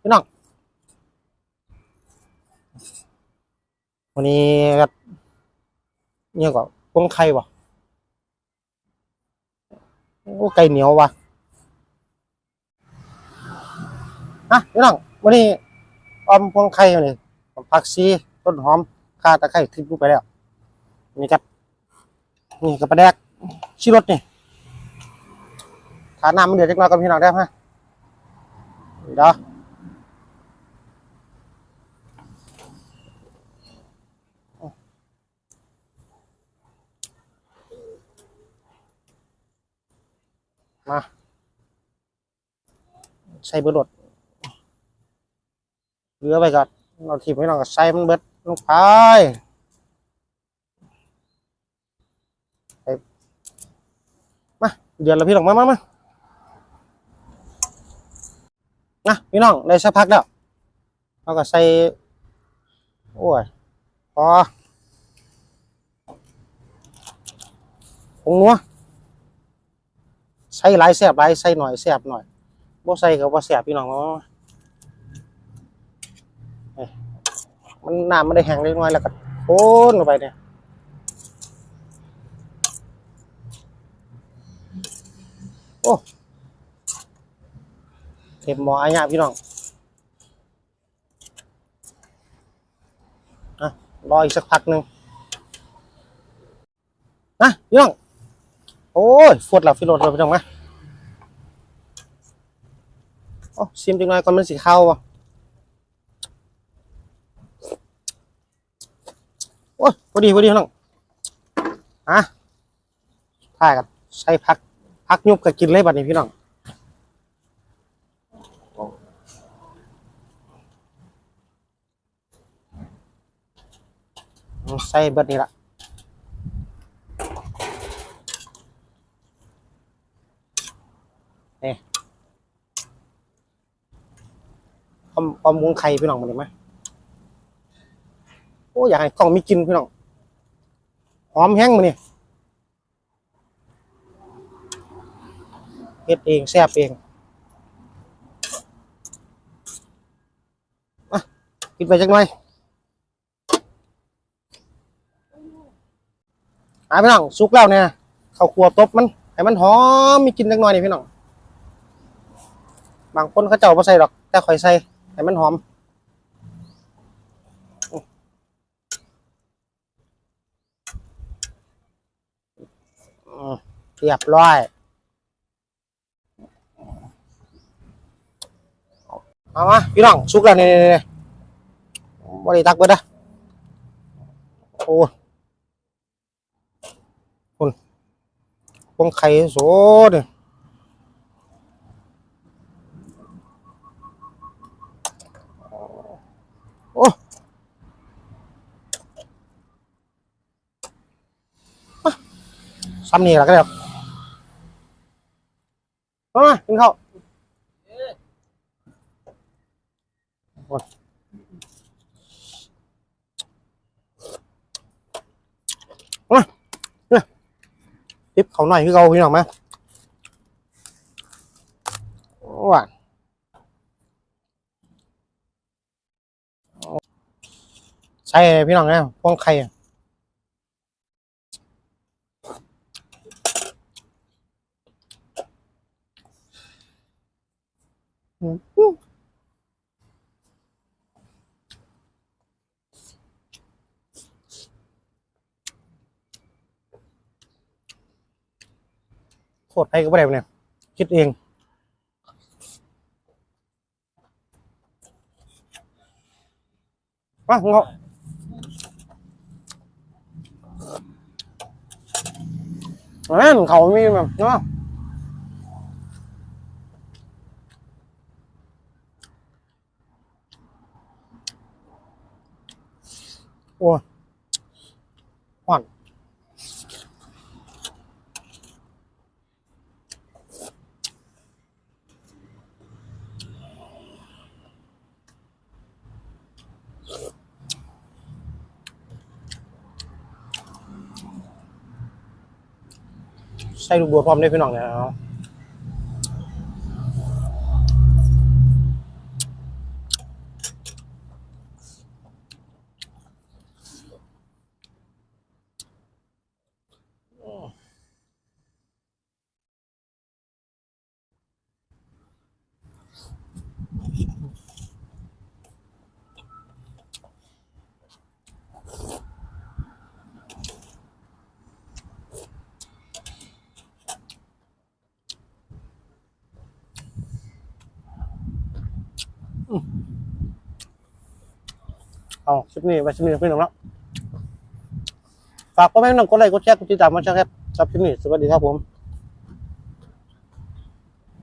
พี่น้องวันนี้ก็เนี่ยก็พวงไข่บ่โอ้ไก่เหนียวว่ะฮะพี่น้องวันนี้อมพวงไข่วันนี้ผักชีต้นหอมข่าตะไคร้ทิ้งลงไปแล้วนี่ครับนี่กับปลาแดกชิรสนี่ทาน้ำมันเดือดจักหน่อยก่อนพี่น้องได้ไหมเดี๋ยว มา ใส่เบิดรดเหลือไปก่อนเราถีบไม่ลองก็ใส่มันเบิดลงไปไมาเดือดแล้วพี่น้องมามามานะพี่น้องได้สักพักแล้วเราก็ใส่โอ้ยพอผงนัว ใส่หลายแสบหลายใส่หน่อยแสบหน่อยบ่ใส่ก็บ่แสบพี่น้องเนาะมันน้ำมันได้แห้งเล็กน้อยแล้วก็โคนลงไปเนี่ยโอ้เต็มหมออายะพี่น้องอะรออีกสักพักหนึ่งนะพี่น้อง โอ้ยฟดแล้วฟิโรดเลยพี่น้องมาโอ้ซิมจังหน่อยก่อนมันสีเข้าว่ะโอ้ยพอดีพอดีพี่น้องอะถ่ายกันใส่พัก พักยุบกับกินเลยบัดนี้พี่น้องใส่เบิดนี่ละ อมอมวงไข่พี่น้องมาเลยไหมโอ้อยากให้กล้องมีกินพี่น้องหอมแห้งมาเนี่ยเฮ็ดเองแซ่บเองอะกินไปจักหน่อยอะพี่น้องสุกแล้วเนี่ยข้าวคั่วตบมันให้มันหอมมีกินจักหน่อยนี่พี่น้องบางคนเขาเจ้าไม่ใส่หรอก แต่ข่อยใส่ ให้มันหอมเรียบร้อยเอามาพี่น้องสุกแล้วนี่นบริตักเบิดนะโอ้คุณพวงไข่โสดนี่โซ้ำนี่แหละก็ได้มามากินข้าวโอ้ยมาเนี่ยติบเขาหน่อยคือเขาพี่น้องไหมหวานใช่พี่น้องนะพวงไข่อะอืม โคตรไทยก็ไม่ได้เนี่ย คิดเองมาเงาะนั่นเขามีแบบเนาะ โอ้หวานใส่ลูกบัวพร้อมได้พี่น้องเนี่ย เอาคลิปนี้ไว้คลินี้พี่น้องเนาะฝากพ่อแม่น้องกดไลค์กดแชร์กดติดตามมาช่องครับครับคลิปนี้สวัสดีครับผม